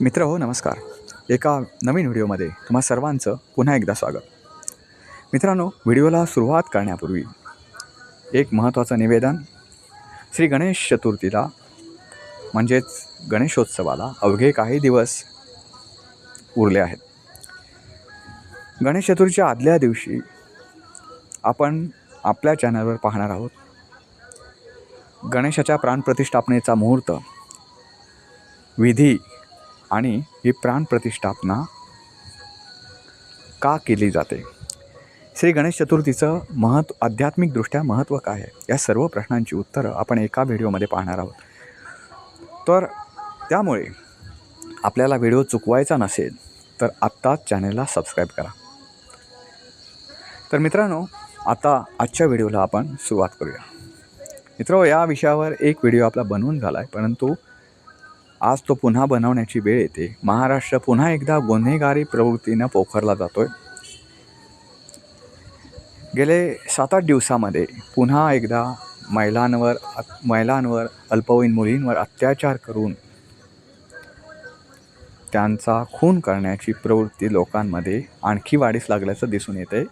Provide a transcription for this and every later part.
मित्र हो नमस्कार. एका नवीन व्हिडिओमध्ये तुम्हा सर्वांचं पुन्हा एकदा स्वागत. मित्रांनो व्हिडिओला सुरुवात करण्यापूर्वी एक महत्त्वाचं निवेदन. श्री गणेश चतुर्थीला म्हणजेच गणेशोत्सवाला अवघे काही दिवस उरले आहेत. गणेश चतुर्थीच्या आदल्या दिवशी आपण आपल्या चॅनलवर पाहणार आहोत. गणेशाच्या प्राणप्रतिष्ठापनेचा मुहूर्त विधी आणि ही प्राणप्रतिष्ठापना का केली जाते? श्री गणेश चतुर्थीचं महत्त्व आध्यात्मिकदृष्ट्या महत्त्व काय आहे? या सर्व प्रश्नांची उत्तरं आपण एका व्हिडिओमध्ये पाहणार आहोत. तर त्यामुळे आपल्याला व्हिडिओ चुकवायचा नसेल तर आत्ताच चॅनलला सबस्क्राईब करा. तर मित्रांनो आता आजच्या व्हिडिओला आपण सुरुवात करूया. मित्र या विषयावर एक व्हिडिओ आपला बनवून झाला आहे परंतु आज तो पुन्हा बनवण्याची वेळ येते. महाराष्ट्र पुन्हा एकदा गुन्हेगारी प्रवृत्तीनं पोखरला जातोय. गेले सात आठ दिवसामध्ये पुन्हा एकदा महिलांवर महिलांवर अल्पवयीन मुलींवर अत्याचार करून त्यांचा खून करण्याची प्रवृत्ती लोकांमध्ये आणखी वाढीस लागल्याचं दिसून येते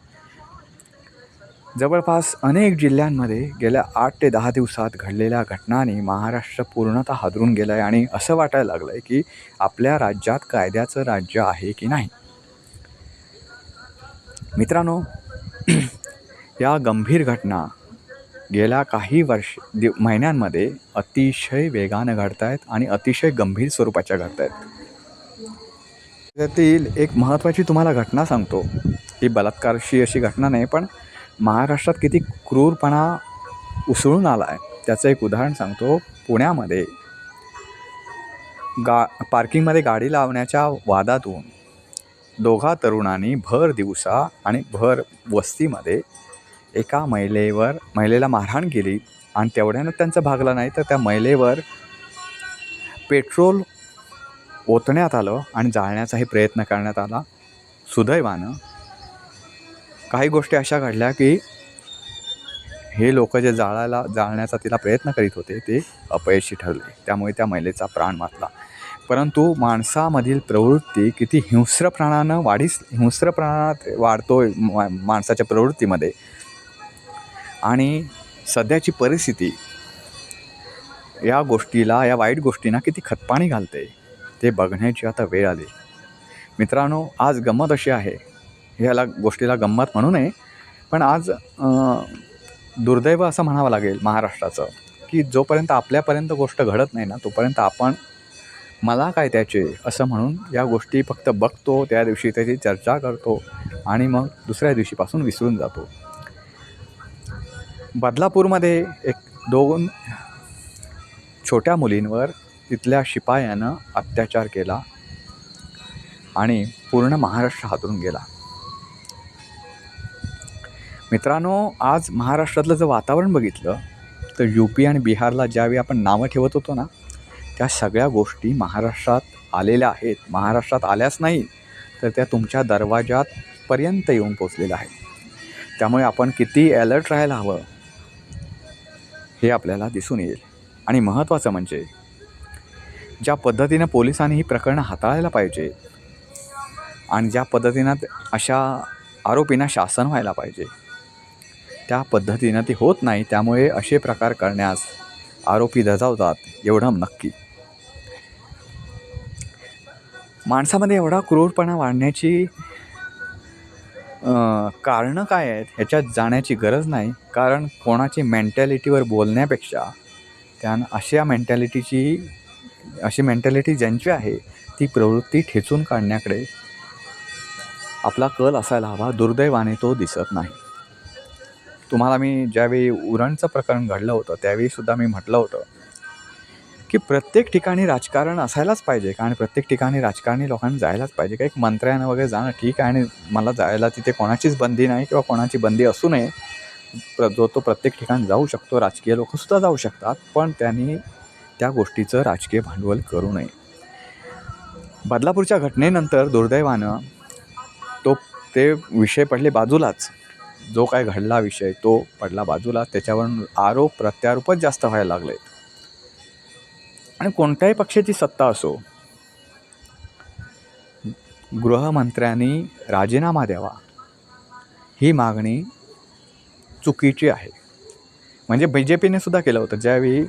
जवळपास अनेक जिल्ह्यांमध्ये गेल्या आठ ते दहा दिवसात घडलेल्या घटनांनी महाराष्ट्र पूर्णतः हादरून गेलं आहे आणि असं वाटायला लागलं आहे की आपल्या राज्यात कायद्याचं राज्य आहे की नाही? मित्रांनो या गंभीर घटना गेल्या काही वर्ष दि महिन्यांमध्ये अतिशय वेगानं घडत आहेत आणि अतिशय गंभीर स्वरूपाच्या घडत आहेत त्यातील एक महत्त्वाची तुम्हाला घटना सांगतो. ही बलात्कारशी अशी घटना नाही पण महाराष्ट्रात किती क्रूरपणा उसळून आला आहे त्याचं एक उदाहरण सांगतो पुण्यामध्ये. गा पार्किंगमध्ये गाडी लावण्याच्या वादातून दोघा तरुणांनी भर दिवसा आणि भर वस्तीमध्ये एका महिलेवर महिलेला मारहाण केली आणि तेवढ्यानं त्यांचं भागलं नाही तर त्या महिलेवर पेट्रोल ओतण्यात आलं आणि जाळण्याचाही प्रयत्न करण्यात आला. सुदैवानं काही गोष्टी अशा घडल्या की हे लोक जे जाळायला जाळण्याचा तिला प्रयत्न करीत होते ते अपयशी ठरले. त्यामुळे त्या महिलेचा प्राण वाचला. परंतु माणसामधील प्रवृत्ती किती हिंस्र प्राणानं वाढीस हिंस्र प्राणात वाढतोय मा माणसाच्या प्रवृत्तीमध्ये. आणि सध्याची परिस्थिती या गोष्टीला या वाईट गोष्टींना किती खतपाणी घालते ते बघण्याची आता वेळ आली. मित्रांनो आज गंमत अशी आहे ह्याला गोष्टीला गंमत म्हणू नये. पण आज दुर्दैव असं म्हणावं लागेल महाराष्ट्राचं की जोपर्यंत आपल्यापर्यंत गोष्ट घडत नाही ना तोपर्यंत आपण मला काय त्याचे असं म्हणून या गोष्टी फक्त बघतो त्या दिवशी त्याची चर्चा करतो आणि मग दुसऱ्या दिवशीपासून विसरून जातो. बदलापूरमध्ये एक दोन छोट्या मुलींवर तिथल्या शिपायानं अत्याचार केला आणि पूर्ण महाराष्ट्र हातून गेला. मित्रांनो आज महाराष्ट्रातलं जर वातावरण बघितलं तर यू पी आणि बिहारला ज्यावेळी आपण नावं ठेवत होतो ना त्या सगळ्या गोष्टी महाराष्ट्रात आलेल्या आहेत. महाराष्ट्रात आल्याच नाही तर त्या तुमच्या दरवाजात पर्यंत येऊन पोचलेल्या आहेत. त्यामुळे आपण किती अलर्ट राहायला हवं हे आपल्याला दिसून येईल. आणि महत्त्वाचं म्हणजे ज्या पद्धतीनं पोलिसांनी ही प्रकरणं हाताळायला पाहिजे आणि ज्या पद्धतीनं अशा आरोपींना शासन व्हायला पाहिजे त्या पद्धतीनं ते होत नाही त्यामुळे असे प्रकार करण्यास आरोपी दजावतात एवढं नक्की. माणसामध्ये एवढा क्रूरपणा वाढण्याची कारणं काय आहेत ह्याच्यात जाण्याची गरज नाही. कारण कोणाची मेंटॅलिटीवर बोलण्यापेक्षा त्यान अशा मेंटॅलिटीची अशी मेंटॅलिटी ज्यांची आहे ती प्रवृत्ती ठेचून काढण्याकडे आपला कल असायला हवा दुर्दैवाने तो दिसत नाही. तुम्हाला मी ज्यावेळी उरणचं प्रकरण घडलं होतं त्यावेळीसुद्धा मी म्हटलं होतं की प्रत्येक ठिकाणी राजकारण असायलाच पाहिजे. कारण प्रत्येक ठिकाणी राजकारणी लोकांनी जायलाच पाहिजे. का एक मंत्र्यानं वगैरे जाणं ठीक आहे आणि मला जायला तिथे कोणाचीच बंदी नाही किंवा कोणाची बंदी असू नये. प्र जो तो प्रत्येक ठिकाणी जाऊ शकतो राजकीय लोकसुद्धा जाऊ शकतात. पण त्यांनी त्या गोष्टीचं राजकीय भांडवल करू नये. बदलापूरच्या घटनेनंतर दुर्दैवानं तो ते विषय पडले बाजूलाच. जो काय घडला विषय तो पडला बाजूला. त्याच्यावरून आरोप प्रत्यारोपच जास्त व्हायला लागले. आणि कोणत्याही पक्षाची सत्ता असो गृहमंत्र्यांनी राजीनामा द्यावा ही मागणी चुकीची आहे. म्हणजे बी जे पीने सुद्धा केलं होतं. ज्यावेळी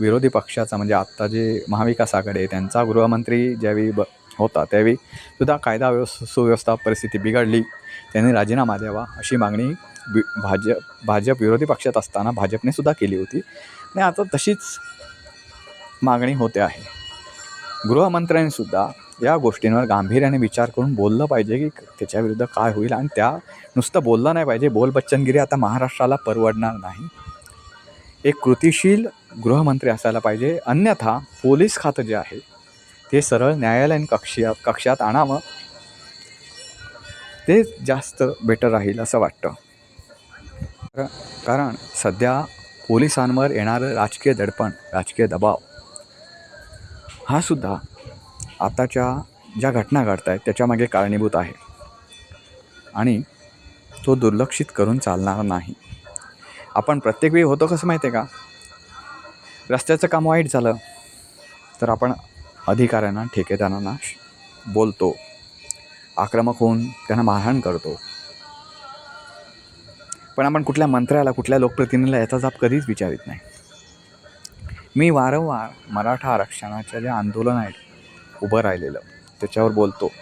विरोधी पक्षाचा म्हणजे आत्ता जे महाविकास आघाडी आहे त्यांचा गृहमंत्री ज्यावेळी ब होता. त्यावेळी सुद्धा कायदा व्यवस् सुव्यवस्था परिस्थिती बिघडली. त्यांनी राजीनामा द्यावा अशी मागणी बी भाजप भाजप विरोधी पक्षात असताना भाजपने सुद्धा केली होती. आणि आता तशीच मागणी होते आहे. गृहमंत्र्यांनी सुद्धा या गोष्टींवर गांभीर्याने विचार करून बोललं पाहिजे की त्याच्याविरुद्ध काय होईल आणि त्या नुसतं बोललं नाही पाहिजे. बोल बच्चनगिरी आता महाराष्ट्राला परवडणार नाही. एक कृतिशील गृहमंत्री असायला पाहिजे. अन्यथा पोलीस खातं जे आहे ते सरळ न्यायालयीन कक्षा कक्षात आणावं. ते जास्त बेटर राहील असं वाटतं. कारण सध्या पोलिसांवर येणारं राजकीय दडपण राजकीय दबाव हा सुद्धा आताच्या ज्या घटना घडत आहेत त्याच्यामागे कारणीभूत आहे. आणि तो दुर्लक्षित करून चालणार नाही. आपण प्रत्येक वेळी होतो कसं माहिती आहे का? रस्त्याचं काम वाईट झालं तर आपण अधिकाऱ्यांना ठेकेदारांना बोलतो. आक्रमक होऊन त्यांना मारहाण करतो. पण आपण कुठल्या मंत्र्याला कुठल्या लोकप्रतिनिधीला याचा जाप कधीच विचारित नाही. मी वारंवार मराठा आरक्षणाच्या जे आंदोलन आहे उभं राहिलेलं त्याच्यावर बोलतो.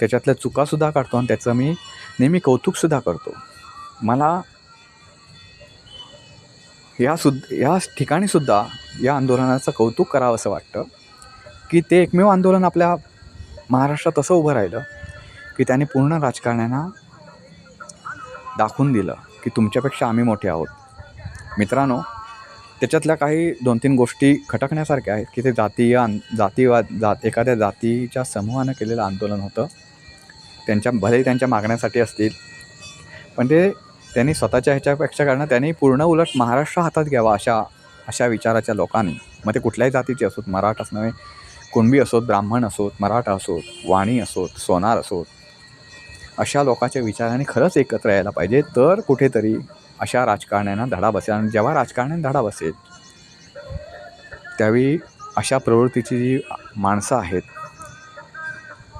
त्याच्यातल्या चुकासुद्धा काढतो आणि त्याचं मी नेहमी कौतुकसुद्धा करतो. मला या सुद्धा या ठिकाणीसुद्धा या आंदोलनाचं कौतुक करावं असं वाटतं. की ते एकमेव आंदोलन आपल्या महाराष्ट्रात असं उभं राहिलं की त्याने पूर्ण राजकारण्यांना दाखवून दिलं की तुमच्यापेक्षा आम्ही मोठे आहोत. मित्रांनो त्याच्यातल्या काही दोन तीन गोष्टी खटकण्यासारख्या आहेत की ते जातीय आन जातीवाद जात एखाद्या जातीच्या समूहानं केलेलं आंदोलन होतं. त्यांच्या भलेही त्यांच्या मागण्यासाठी असतील पण ते त्यांनी स्वतःच्या ह्याच्यापेक्षा कारण त्यांनी पूर्ण उलट महाराष्ट्र हातात घ्यावा अशा अशा विचाराच्या लोकांनी. मग ते कुठल्याही जातीचे असोत मराठाच नव्हे कुणबी असोत ब्राह्मण असोत मराठा असोत वाणी असोत सोनार असोत अशा लोकांच्या विचाराने खरंच एकत्र यायला पाहिजे. तर कुठेतरी अशा राजकारण्यांना धडा बसेल आणि जेव्हा राजकारण्यांना धडा बसेल त्यावेळी अशा प्रवृत्तीची जी माणसं आहेत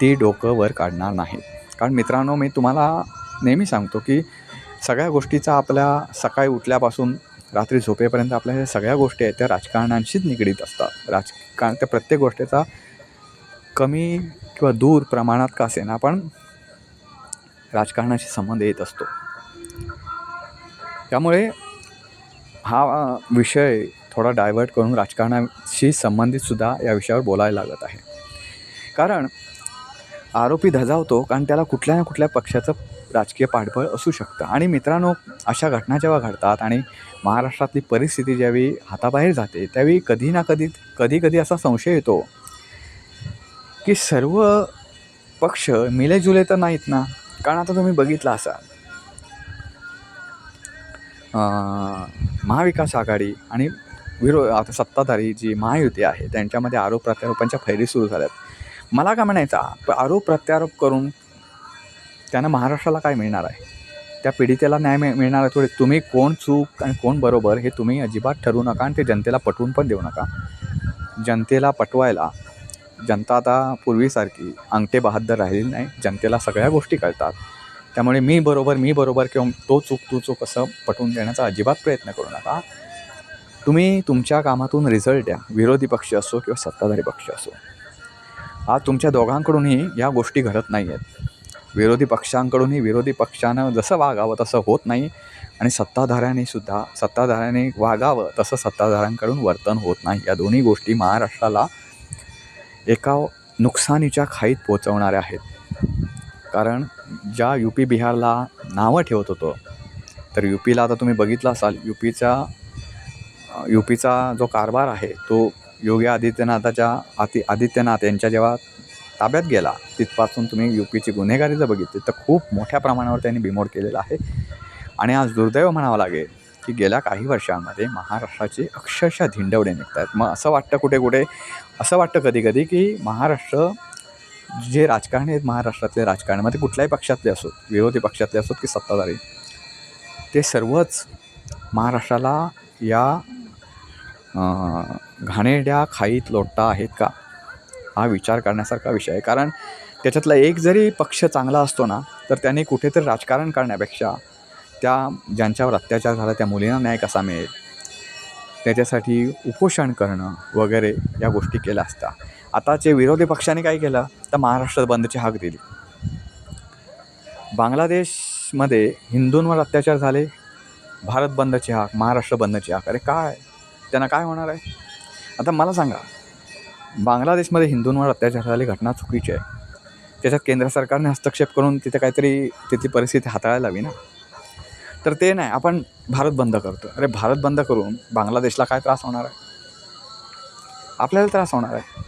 ती डोकं वर काढणार नाहीत. कारण मित्रांनो मी तुम्हाला नेहमी सांगतो की सगळ्या गोष्टीचा आपल्या सकाळी उठल्यापासून रात्री झोपेपर्यंत आपल्या ह्या सगळ्या गोष्टी आहेत त्या राजकारणांशीच निगडीत असतात. राजकारण त्या प्रत्येक गोष्टीचा कमी किंवा दूर प्रमाणात का असेना पण राजकारणाशी संबंध येत असतो. त्यामुळे हा विषय थोडा डायव्हर्ट करून राजकारणाशी संबंधित सुद्धा या विषयावर बोलायला लागत आहे. कारण आरोपी धजावतो कारण त्याला कुठल्या ना कुठल्या पक्षाचं राजकीय पाठबळ असू शकतं. आणि मित्रांनो अशा घटना जेव्हा घडतात आणि महाराष्ट्रातली परिस्थिती ज्यावेळी हाताबाहेर जाते त्यावेळी कधी ना कधी कधी कधी असा संशय येतो की सर्व पक्ष मिलेजुले तर नाहीत ना? कारण आता तुम्ही बघितलं असाल. महाविकास आघाडी आणि विरो आता सत्ताधारी जी महायुती आहे त्यांच्यामध्ये आरोप प्रत्यारोपांच्या फैरी सुरू झाल्यात. मला काय म्हणायचा आरोप प्रत्यारोप करून त्यांना महाराष्ट्राला काय मिळणार आहे? त्या पीडितेला न्याय मिळ मिळणार आहे थोडे. तुम्ही कोण चूक आणि कोण बरोबर हे तुम्ही अजिबात ठरवू नका आणि ते जनतेला पटवून पण देऊ नका. जनतेला पटवायला जनता आता पूर्वीसारखी अंगठे बहादर राहिलेली नाही. जनतेला सगळ्या गोष्टी कळतात. त्यामुळे मी बरोबर मी बरोबर किंवा तो चूक तू चूक असं पटवून देण्याचा अजिबात प्रयत्न करू नका. तुम्ही तुमच्या कामातून रिझल्ट द्या. विरोधी पक्ष असो किंवा सत्ताधारी पक्ष असो. आज तुमच्या दोघांकडूनही या गोष्टी घडत नाही आहेत विरोधी पक्षांकडूनही विरोधी पक्षानं जसं वागावं तसं होत नाही आणि सत्ताधाऱ्यांनी सुद्धा सत्ताधाऱ्यांनी वागावं तसं सत्ताधाऱ्यांकडून वर्तन होत नाही. या दोन्ही गोष्टी महाराष्ट्राला एका नुकसानीच्या खाईत पोचवणाऱ्या आहेत. कारण ज्या यू पी बिहारला नावं ठेवत होतो तर यू पीला आता तुम्ही बघितलं असाल यू पीचा यू पीचा जो कारभार आहे तो योगी आदित्यनाथाच्या आति आदित्यनाथ यांच्या जेव्हा ताब्यात गेला. तिथपासून तुम्ही यू पीची गुन्हेगारी जर बघितली तर खूप मोठ्या प्रमाणावर त्यांनी बिमोड केलेला आहे. आणि आज दुर्दैव म्हणावं लागेल की गेल्या काही वर्षांमध्ये महाराष्ट्राचे अक्षरशः धिंडवडे निघत आहेत मग असं वाटतं कुठे कुठे? असं वाटतं कधी कधी की महाराष्ट्र जे राजकारणी आहेत महाराष्ट्रातले राजकारणी मग ते कुठल्याही पक्षातले असोत विरोधी पक्षातले असोत की सत्ताधारी ते सर्वच महाराष्ट्राला या घाणेड्या खाईत लोटता आहेत का? हा विचार करण्यासारखा विषय आहे. कारण त्याच्यातला एक जरी पक्ष चांगला असतो ना तर त्याने कुठेतरी राजकारण करण्यापेक्षा त्या ज्यांच्यावर अत्याचार झाला त्या मुलींना न्याय कसा मिळेल? त्याच्यासाठी उपोषण करणं वगैरे या गोष्टी केल्या असता. आताचे विरोधी पक्षाने काय केलं तर महाराष्ट्र बंदची हाक दिली. बांगलादेशमध्ये हिंदूंवर अत्याचार झाले भारत बंदची हाक महाराष्ट्र बंदची हाक. अरे काय? त्यांना काय होणार आहे? आता मला सांगा बांगलादेशमध्ये हिंदूंवर अत्याचार झाली घटना चुकीची आहे. त्याच्यात केंद्र सरकारने हस्तक्षेप करून तिथे काहीतरी तिथली परिस्थिती हाताळायला हवी ना? तर ते नाही आपण भारत बंद करतो अरे भारत बंद करून बांगलादेशला काय त्रास होणार आहे? आपल्याला त्रास होणार आहे.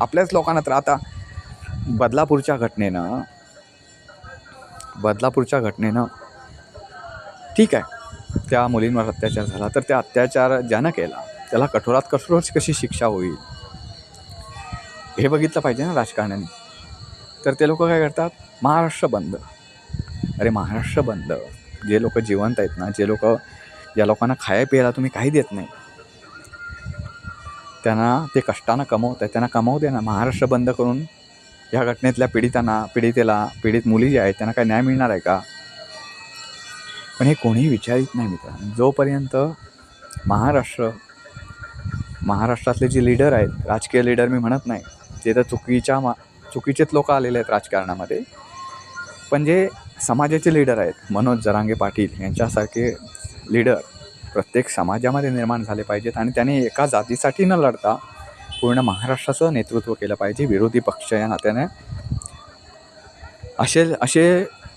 आपल्याच लोकांना तर आता बदलापूरच्या घटनेनं बदलापूरच्या घटनेनं ठीक आहे त्या मुलींवर अत्याचार झाला तर त्या अत्याचार ज्यानं केला त्याला कठोरात कठोर कशी शिक्षा होईल? हे बघितलं पाहिजे ना राजकारण्यांनी. तर ते लोक काय करतात? महाराष्ट्र बंद. अरे महाराष्ट्र बंद. जे लोक जिवंत आहेत ना जे लोक ज्या लोकांना खाया प्यायला तुम्ही काही देत नाही त्यांना ते कष्टानं कमवत आहेत. त्यांना कमवू दे ना. महाराष्ट्र बंद करून ह्या घटनेतल्या पीडितांना पीडितेला पीडित मुली ज्या आहेत त्यांना काय न्याय मिळणार आहे का? पण हे कोणीही विचारित नाही मित्रांनो. जोपर्यंत महाराष्ट्र महाराष्ट्रातले जे लीडर आहेत राजकीय लीडर मी म्हणत नाही ते तर चुकीच्या मा चुकीचेच लोक आलेले आहेत राजकारणामध्ये. पण जे समाजाचे लीडर आहेत मनोज जरांगे पाटील यांच्यासारखे लीडर प्रत्येक समाजामध्ये निर्माण झाले पाहिजेत आणि त्याने एका जातीसाठी न लढता पूर्ण महाराष्ट्राचं नेतृत्व केलं पाहिजे. विरोधी पक्ष या नात्याने असे असे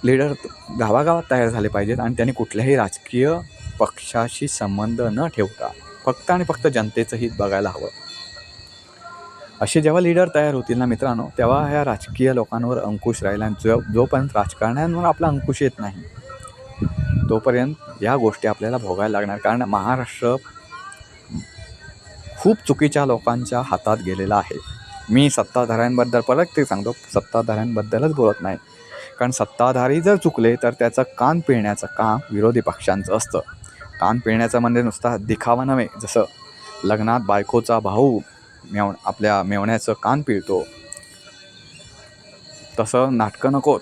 लीडर गावागावात तयार झाले पाहिजेत आणि त्यांनी कुठल्याही राजकीय पक्षाशी संबंध न ठेवता फक्त आणि फक्त जनतेचं हित बघायला हवं. असे जेव्हा लीडर तयार होतील ना मित्रांनो तेव्हा ह्या राजकीय लोकांवर अंकुश राहील आणि जो जोपर्यंत राजकारण्यांवर आपला अंकुश येत नाही तोपर्यंत या गोष्टी आपल्याला भोगायला लागणार. कारण महाराष्ट्र खूप चुकीच्या लोकांच्या हातात गेलेला आहे. मी सत्ताधाऱ्यांबद्दल परत ते सांगतो सत्ताधाऱ्यांबद्दलच बोलत नाही. कारण सत्ताधारी जर चुकले तर त्याचं कान पिळण्याचं काम विरोधी पक्षांचं असतं. कान पिळण्याचं म्हणजे नुसता दिखावा नव्हे. जसं लग्नात बायकोचा भाऊ मेव आपल्या मेवण्याचं कान पिळतो. तसं नाटकं नकोत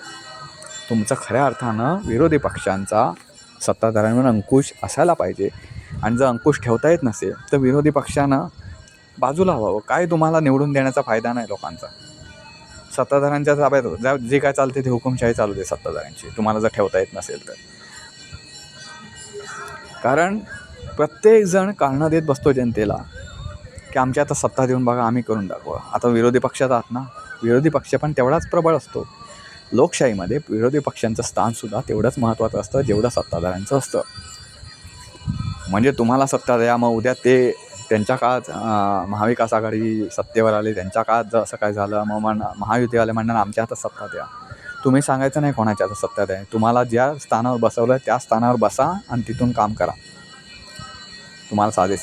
तुमचं खऱ्या अर्थानं विरोधी पक्षांचा सत्ताधाऱ्यांवर अंकुश असायला पाहिजे. आणि जर अंकुश ठेवता येत नसेल तर विरोधी पक्षानं बाजूला व्हावं. काय तुम्हाला निवडून देण्याचा फायदा नाही लोकांचा. सत्ताधाऱ्यांच्या ताब्यात जा जे काय चालते ते हुकुमशाही चालू दे सत्ताधाऱ्यांची. तुम्हाला जर ठेवता येत नसेल तर. कारण प्रत्येकजण कारणं देत बसतो जनतेला. की आमच्या आता सत्ता देऊन बघा आम्ही करून दाखवा. आता विरोधी पक्षात आहात ना. विरोधी पक्ष पण तेवढाच प्रबळ असतो. लोकशाहीमध्ये विरोधी पक्षांचं स्थानसुद्धा तेवढंच महत्त्वाचं असतं जेवढं सत्ताधाऱ्यांचं असतं. म्हणजे तुम्हाला सत्ता द्या मग उद्या ते त्यांच्या काळात महाविकास आघाडी सत्तेवर आली त्यांच्या काळात जर असं काय झालं मग म्हण महायुतीवाले म्हणणार आमच्या हातात सत्ता द्या. तुम्ही सांगायचं नाही कोणाच्या हातात सत्ता द्या. तुम्हाला ज्या स्थानावर बसवलं त्या स्थानावर बसा आणि तिथून काम करा. तुम्हाला साधे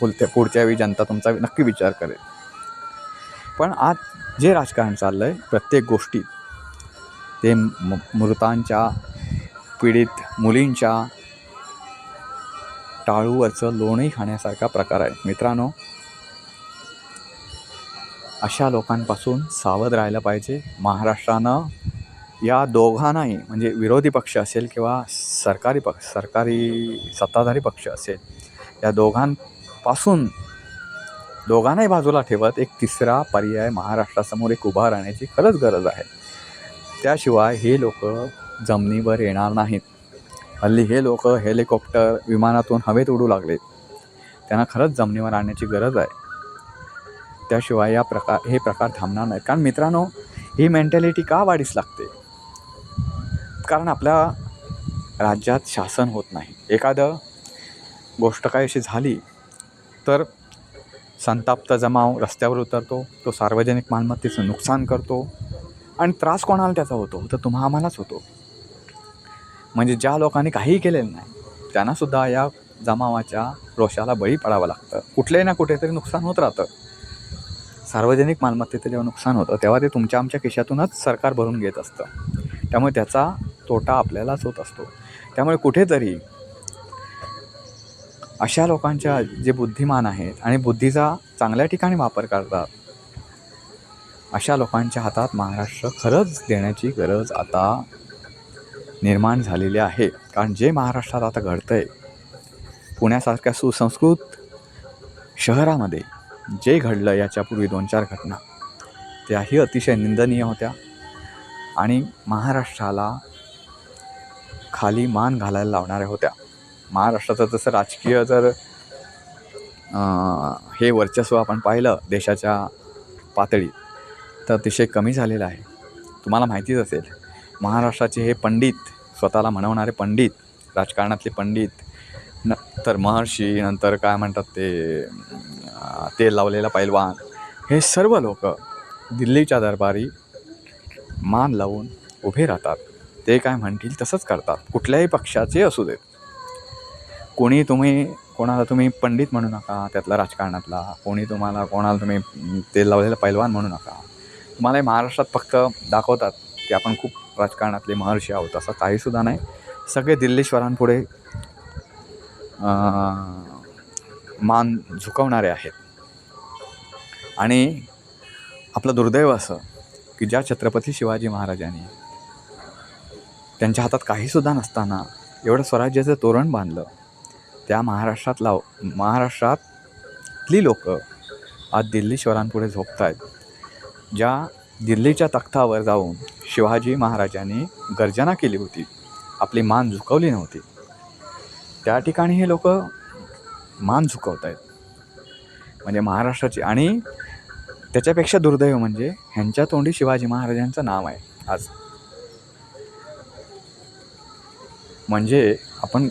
पुढच्या पुढच्या वेळी जनता तुमचा नक्की विचार करेल. पण आज जे राजकारण चाललं आहे प्रत्येक गोष्टीत ते म मृतांच्या पीडित मुलींच्या टाळूवरचं लोणही खाण्यासारखा प्रकार आहे. मित्रांनो अशा लोकांपासून सावध राहिलं पाहिजे. महाराष्ट्रानं या दोघांनाही म्हणजे विरोधी पक्ष असेल किंवा सरकारी पक्ष सरकारी सत्ताधारी पक्ष असेल या दोघांपासून दोघांनाही बाजूला ठेवत एक तिसरा पर्याय महाराष्ट्रासमोर एक उभा राहण्याची खरंच गरज आहे. त्याशिवाय हे लोक जमिनीवर येणार नाहीत. हल्ली हे लोक हेलिकॉप्टर विमानातून हवेत उडू लागलेत. त्यांना खरंच जमिनीवर आणण्याची गरज आहे. त्याशिवाय या प्रकार हे प्रकार थांबणार नाही कारण मित्रांनो ही मेंटॅलिटी का वाढीस लागते? कारण आपल्या राज्यात शासन होत नाही. एखादं गोष्ट काय अशी झाली तर संताप्त जमाव रस्त्यावर उतरतो तो सार्वजनिक मालमत्तेचं नुकसान करतो आणि त्रास कोणाला त्याचा होतो? तर तुम्हा आम्हालाच होतो. म्हणजे ज्या लोकांनी काहीही केलेलं नाही त्यांनासुद्धा या जमावाच्या रोषाला बळी पडावं लागतं. कुठल्याही ना कुठेतरी नुकसान होत राहतं. सार्वजनिक मालमत्तेचं जेव्हा नुकसान होतं तेव्हा ते तुमच्या आमच्या खिशातूनच सरकार भरून घेत असतं. त्यामुळे त्याचा तोटा आपल्यालाच होत असतो. त्यामुळे कुठेतरी अशा लोकांच्या जे बुद्धिमान आहेत आणि बुद्धीचा चांगल्या ठिकाणी वापर करतात अशा लोकांच्या हातात महाराष्ट्र खरंच देण्याची गरज आता निर्माण झालेली आहे. कारण जे महाराष्ट्रात आता घडतं आहे पुण्यासारख्या सुसंस्कृत शहरामध्ये जे घडलं याच्यापूर्वी दोन चार घटना त्याही अतिशय निंदनीय होत्या आणि महाराष्ट्राला खाली मान घालायला लावणाऱ्या होत्या. महाराष्ट्राचं जसं राजकीय जर हे वर्चस्व आपण पाहिलं देशाच्या पातळीत तर अतिशय कमी झालेलं आहे. तुम्हाला माहितीच असेल महाराष्ट्राचे हे पंडित स्वतःला म्हणवणारे पंडित राजकारणातले पंडित न तर महर्षी नंतर काय म्हणतात ते तेल लावलेला पैलवान हे सर्व लोक दिल्लीच्या दरबारी मान लावून उभे राहतात. ते काय म्हणतील तसंच करतात. कुठल्याही पक्षाचे असू देत. कोणी तुम्ही कोणाला तुम्ही पंडित म्हणू नका त्यातला राजकारणातला. कोणी तुम्हाला कोणाला तुम्ही ते तेल पैलवान म्हणू नका. तुम्हाला हे महाराष्ट्रात फक्त दाखवतात की आपण खूप राजकारणातले महर्षी आहोत असं काहीसुद्धा नाही. सगळे दिल्लीश्वरांपुढे मान झुकवणारे आहेत. आणि आपलं दुर्दैव असं की ज्या छत्रपती शिवाजी महाराजांनी त्यांच्या हातात काहीसुद्धा नसताना एवढं स्वराज्याचं तोरण बांधलं त्या महाराष्ट्रात लाव महाराष्ट्रातली लोक आज दिल्लीश्वरांपुढे झोपत आहेत ज्या दिल्लीच्या तख्तावर जाऊन शिवाजी महाराजांनी गर्जना केली होती आपली मान झुकवली नव्हती त्या ठिकाणी हे लोक मान झुकवत आहेत म्हणजे महाराष्ट्राची आणि त्याच्यापेक्षा दुर्दैव म्हणजे ह्यांच्या तोंडी शिवाजी महाराजांचं नाव आहे आज. म्हणजे आपण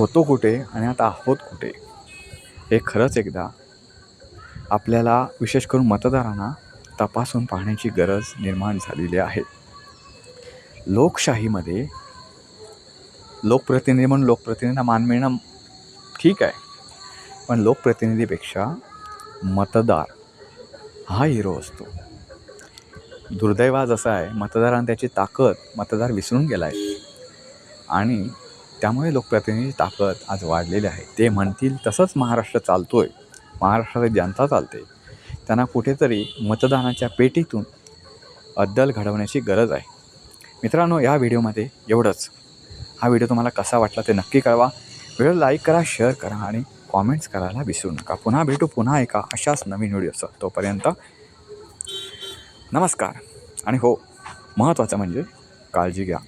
होतो कुठे आणि आता आहोत कुठे? हे खरंच एकदा आपल्याला विशेष करून मतदारांना तपासून पाहण्याची गरज निर्माण झालेली आहे. लोकशाहीमध्ये लोकप्रतिनिधी म्हणून लोकप्रतिनिधींना मान मिळणं ठीक आहे. पण लोकप्रतिनिधीपेक्षा मतदार हा हिरो असतो. दुर्दैवा जसा आहे मतदारांनी त्याची ताकद मतदार विसरून गेला आहे आणि त्यामुळे लोकप्रतिनिधी ताकद आज वाढलेली आहे. ते म्हणतील तसंच महाराष्ट्र चालतो आहे महाराष्ट्राची जनता चालते. त्यांना कुठेतरी मतदानाच्या पेटीतून अद्दल घडवण्याची गरज आहे. मित्रांनो या व्हिडिओमध्ये एवढंच. हा व्हिडिओ तुम्हाला कसा वाटला ते नक्की कळवा. व्हिडिओ लाईक करा शेअर करा आणि कॉमेंट्स करायला विसरू नका. पुन्हा भेटू पुन्हा एका अशाच नवीन व्हिडिओचं. तोपर्यंत नमस्कार. आणि हो महत्त्वाचं म्हणजे काळजी घ्या.